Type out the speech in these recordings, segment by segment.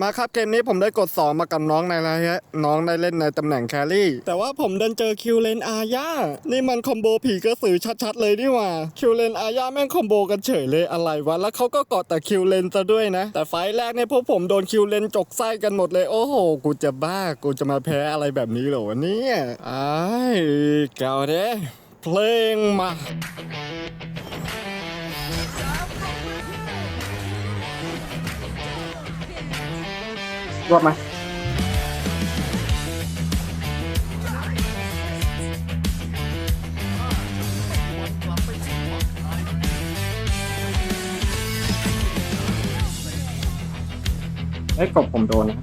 มาครับเกมนี้ผมได้กด 2 มากับน้องในระยะน้องได้เล่นในตำแหน่งแครี่ แต่ว่าผมดันเจอคิวเลนอาญานี่มันคอมโบผีกระสือชัดๆเลยนี่หว่าคิวเลนอาญาแม่งคอมโบกันเฉยเลยอะไรวะ แล้วเขาก็เกาะแต่คิวเลนซะด้วยนะ แต่ไฟแรกเนี่ยพวกผมโดนคิวเลนจกไส้กันหมดเลยโอ้โห กูจะบ้ากูจะมาแพ้อะไรแบบนี้เหรอวะเนี่ยอ้ายเก่าเด้เพลงมา รวบมาไอ้กบผมโดนนะ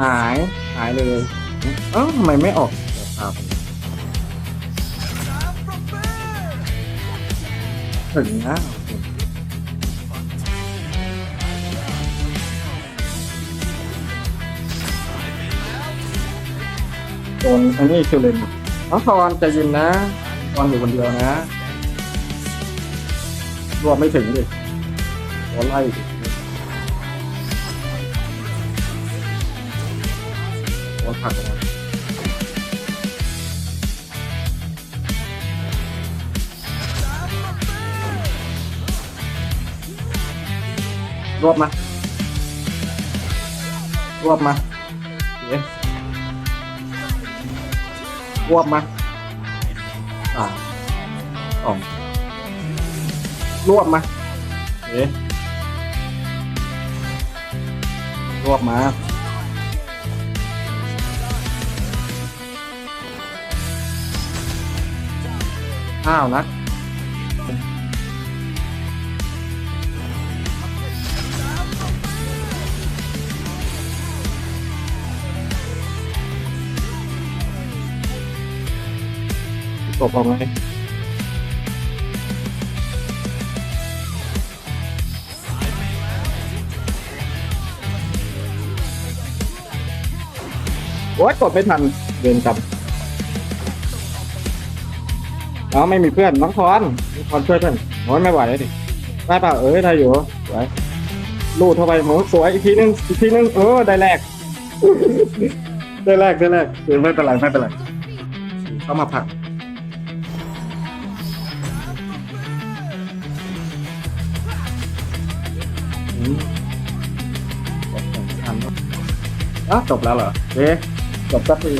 หาย หายเลย เอ้าทำไมไม่ออกครับถึงนะโโดนอันนี้คิวเลนน้องทอนใจเย็นนะทอนอยู่คนเดียวนะ รวมไม่ถึงดิโดนไล่ดิโดนผักออกมา รวบมารวบมาเย้ รวบมาสามสองรวบมาเอ๊ะรวบมาอ้าวนะ ตกออกไหมโอ๊ยกดไม่ทันเดินกลับน้องไม่มีเพื่อนน้องทอนน้องทอนช่วยเพื่อนโอ้ยไม่ไหวเลยดิได้ป่าเอ้ยได้อยู่สวยลูดเข้าไปโหสวยอีกทีนึงอีกทีนึงเออได้แรก ได้แรกได้แรกเออไม่เป็นไรไม่เป็นไรเข้ามาผัก อ้าวจบแล้วเหรอเอ๊ะจบสักที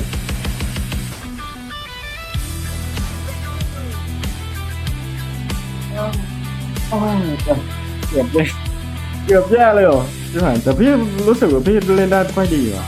อ้วอ้าวเกือบเกือบเลยเกือบแย่เลยเหรอพี่หานแต่พี่รู้สึกว่าพี่เล่นได้ไม่ค่อยดีว่ะ